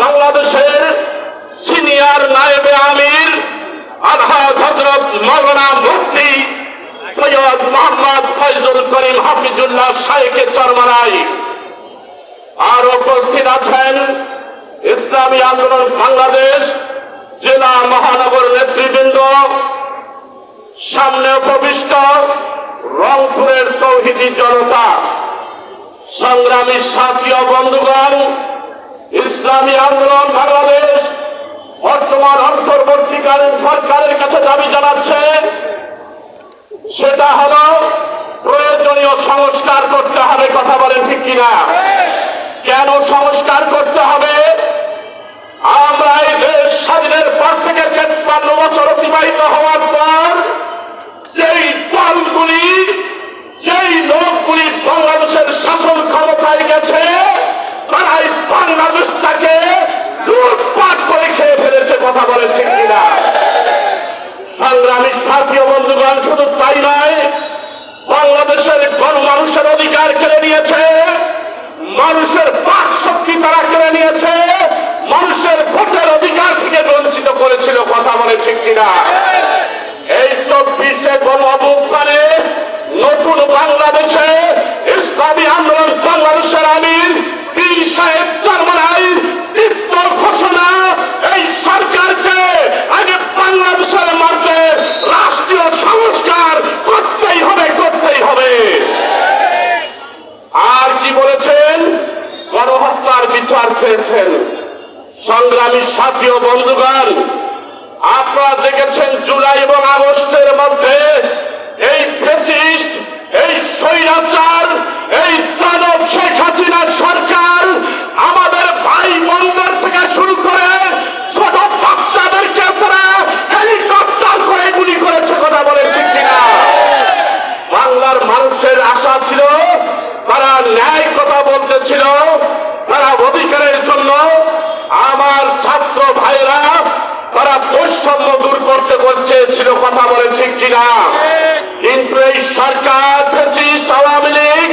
বাংলাদেশের সিনিয়র নায়েবে আমির আলহাজ হজরত মৌলানা মুফতি সৈয়দ মোহাম্মদ ফয়জুল করিম হাফিজুল্লাহ শাহেকে চরমারাই আর উপস্থিত আছেন ইসলামী আন্দোলন বাংলাদেশ জেলা মহানগর নেতৃবৃন্দ। সামনে উপবিষ্ট রংপুরের তৌহিদি জনতা। সংগ্রামী সাথী ও বন্ধুগণ ইসলামী আন্দোলন বাংলাদেশ বর্তমান অন্তর্বর্তীকালীন সরকারের কাছে দাবি জানাচ্ছে, সেটা হলো প্রয়োজনীয় সংস্কার করতে হবে, কথা বলেন ঠিক কিনা? কেন সংস্কার করতে হবে? আমরা এই দেশ স্বাধীনের বাংলাদেশটাকে লুটপাট করে খেয়ে ফেলেছে কথা বলেছে কিনা? সংগ্রামী সাথী বন্ধুগণ, শুধু তাই নয়, বাংলাদেশের গণমানুষের অধিকার কেড়ে নিয়েছে, মানুষের বাক শক্তি তারা কেড়ে নিয়েছে, মানুষের ভোটের অধিকার থেকে বঞ্চিত করেছিল, কথা বলে ঠিক কিনা এই চব্বিশে গণ অভ্যুত্থানে নতুন বাংলাদেশে ইসলামী আন্দোলন বাংলাদেশের আমির পীর সাহেব চরমরাই তীব্র ঘোষণা এই সরকারকে আগে বাংলাদেশের মধ্যে রাষ্ট্রীয় সংস্কার করতেই হবে করতেই হবে আর কি বলেছেন গণহত্যার বিচার চেয়েছেন সংগ্রামী সাথী ও বন্ধুগণ, আপনারা দেখেছেন জুলাই এবং আগস্টের মধ্যে এই ফেসিস্ট, এই স্বৈরাচার, এই দানব শেখ হাসিনা সরকার আমাদের ভাই বোনদের থেকে শুরু করে ছোট বাচ্চাদেরকে তারা হেলিকপ্টার করে গুলি করেছে, কথা বলে ঠিক বাংলার মানুষের আশা ছিল, তারা ন্যায় কথা বলতেছিল তারা অধিকারের জন্য আমার ছাত্র ভাইরা তারা বৈষম্য দূর করতে বলছে ছিল কথা বলে কিনা? কিন্তু এই সরকার আওয়ামী লীগ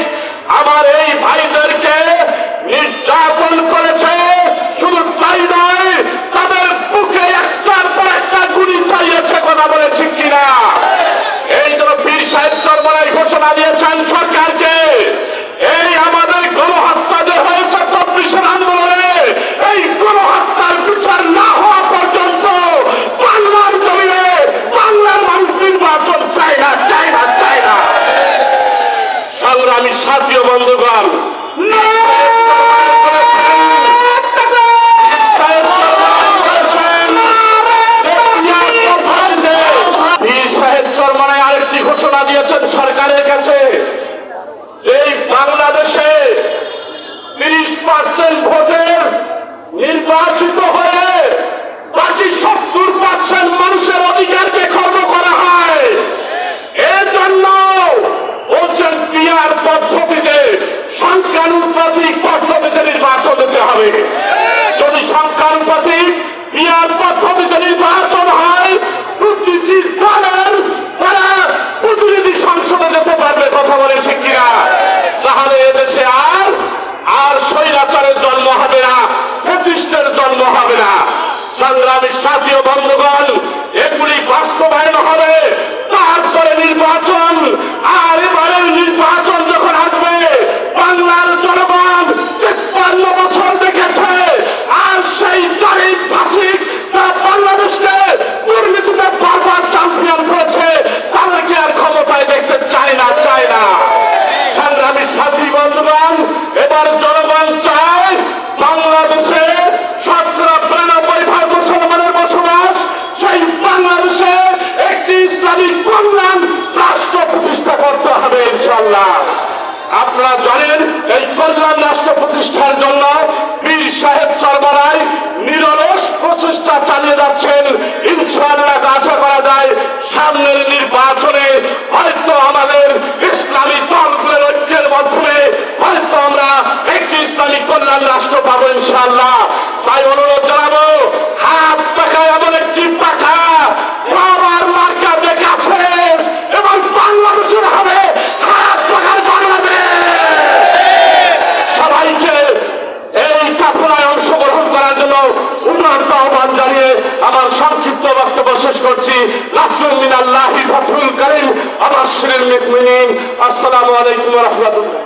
আমার এই ভাইদেরকে নির্যাতন করেছে শুধু তাই নয় তাদের বুকে একটার পর একটা গুলি চালিয়েছে কথা বলে ঠিক কিনা এই জন্য পীর সাহেব সরবরাই ঘোষণা দিয়েছেন সরকারকে এই আমাদের গণহত্যা যে হয়েছে চব্বিশের আন্দোলনে এই গণহত্যার বিচার না হওয়া পর্যন্ত বাংলার জমিনে বাংলার মানুষ নির্বাচন চায় না চায় না চায় না সংগ্রামী সাথী ও বন্ধুগণ আরেকটি ঘোষণা দিয়েছেন সরকারের কাছে। এই বাংলাদেশে ভোটের নির্বাচিত হয়ে বাকি সত্তর পার্সেন্ট মানুষের অধিকারকে খর্ব করা হয় এর জন্য বলছেন পিয়ার পদ্ধতিতে পদ্ধতিতে নির্বাচন দিতে হবে। যদি পিয়ার পদ্ধতিতে নির্বাচন হয় প্রতিনিধি সংসদে যেতে পারবে, কথা বলে তাহলে এদেশে আর আর স্বৈরাচারের জন্ম হবে না প্রতিষ্ঠের জন্ম হবে না। সংগ্রামী সাথী বন্ধুগণ, এগুলি বাস্তবায়ন হবে। তারপরে নির্বাচন এই রাষ্ট্র প্রতিষ্ঠার জন্য পীর সাহেব সরবরাই নিরলস প্রচেষ্টা চালিয়ে যাচ্ছেন। ইনশাআল্লাহ আশা করা যায়। সামনের নির্বাচনে উদারত আহ্বান জানিয়ে আমার সংক্ষিপ্ত বক্তব্য শেষ করছি। আবাশশিরিল মুমিনিন। আসসালামু আলাইকুম রাহমাতুল্লাহ।